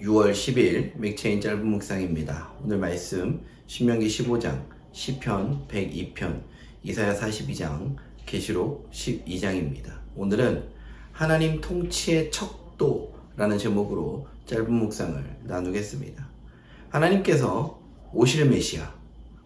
6월 10일 맥체인 짧은 묵상입니다. 오늘 말씀 신명기 15장, 시편 102편, 이사야 42장, 계시록 12장입니다. 오늘은 하나님 통치의 척도라는 제목으로 짧은 묵상을 나누겠습니다. 하나님께서 오실 메시아,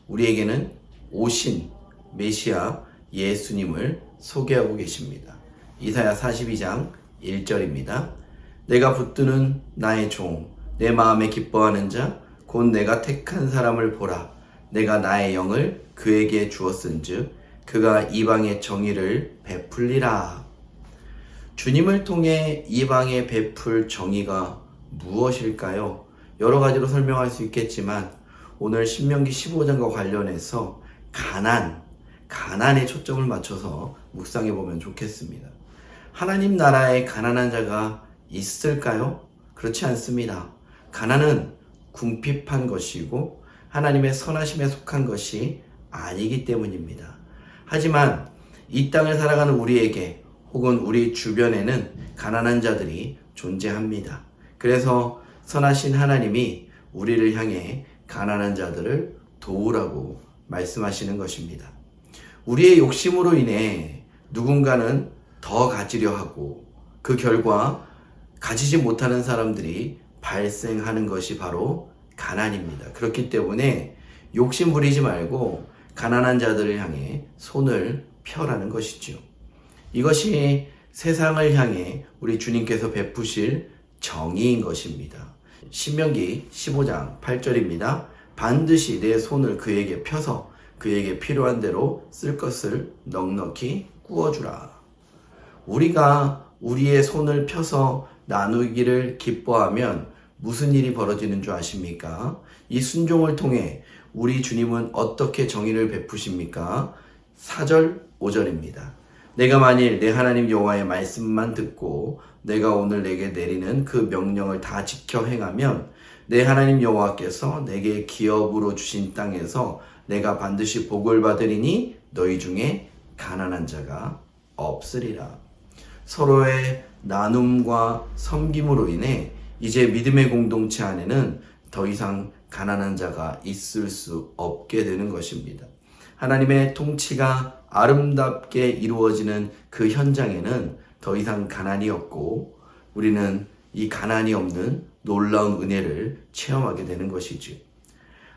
우리에게는 오신 메시아 예수님을 소개하고 계십니다. 이사야 42장 1절입니다. 내가 붙드는 나의 종, 내 마음에 기뻐하는 자, 곧 내가 택한 사람을 보라. 내가 나의 영을 그에게 주었은즉 그가 이방의 정의를 베풀리라. 주님을 통해 이방에 베풀 정의가 무엇일까요? 여러 가지로 설명할 수 있겠지만 오늘 신명기 15장과 관련해서 가난, 가난에 초점을 맞춰서 묵상해 보면 좋겠습니다. 하나님 나라에 가난한 자가 있을까요? 그렇지 않습니다. 가난은 궁핍한 것이고 하나님의 선하심에 속한 것이 아니기 때문입니다. 하지만 이 땅을 살아가는 우리에게 혹은 우리 주변에는 가난한 자들이 존재합니다. 그래서 선하신 하나님이 우리를 향해 가난한 자들을 도우라고 말씀하시는 것입니다. 우리의 욕심으로 인해 누군가는 더 가지려 하고 그 결과 가지지 못하는 사람들이 발생하는 것이 바로 가난입니다. 그렇기 때문에 욕심 부리지 말고 가난한 자들을 향해 손을 펴라는 것이죠. 이것이 세상을 향해 우리 주님께서 베푸실 정의인 것입니다. 신명기 15장 8절입니다. 반드시 내 손을 그에게 펴서 그에게 필요한 대로 쓸 것을 넉넉히 구워주라. 우리가 우리의 손을 펴서 나누기를 기뻐하면 무슨 일이 벌어지는 줄 아십니까? 이 순종을 통해 우리 주님은 어떻게 정의를 베푸십니까? 4절, 5절입니다. 내가 만일 내 하나님 여호와의 말씀만 듣고 내가 오늘 내게 내리는 그 명령을 다 지켜 행하면 내 하나님 여호와께서 내게 기업으로 주신 땅에서 내가 반드시 복을 받으리니 너희 중에 가난한 자가 없으리라. 서로의 나눔과 섬김으로 인해 이제 믿음의 공동체 안에는 더 이상 가난한 자가 있을 수 없게 되는 것입니다. 하나님의 통치가 아름답게 이루어지는 그 현장에는 더 이상 가난이 없고 우리는 이 가난이 없는 놀라운 은혜를 체험하게 되는 것이죠.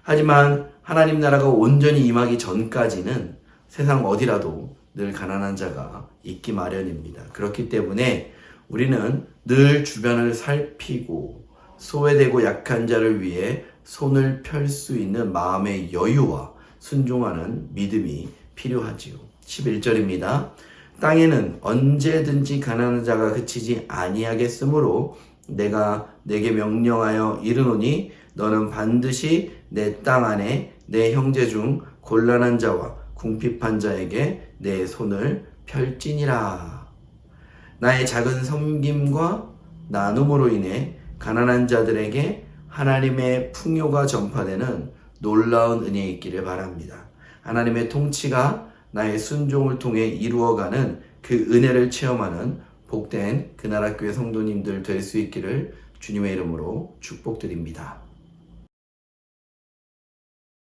하지만 하나님 나라가 온전히 임하기 전까지는 세상 어디라도 늘 가난한 자가 있기 마련입니다. 그렇기 때문에 우리는 늘 주변을 살피고 소외되고 약한 자를 위해 손을 펼 수 있는 마음의 여유와 순종하는 믿음이 필요하지요. 11절입니다. 땅에는 언제든지 가난한 자가 그치지 아니하겠으므로 내가 내게 명령하여 이르노니 너는 반드시 내 땅 안에 내 형제 중 곤란한 자와 궁핍한 자에게 내 손을 펼지니라. 나의 작은 섬김과 나눔으로 인해 가난한 자들에게 하나님의 풍요가 전파되는 놀라운 은혜 있기를 바랍니다. 하나님의 통치가 나의 순종을 통해 이루어가는 그 은혜를 체험하는 복된 그 나라 교회 성도님들 될 수 있기를 주님의 이름으로 축복드립니다.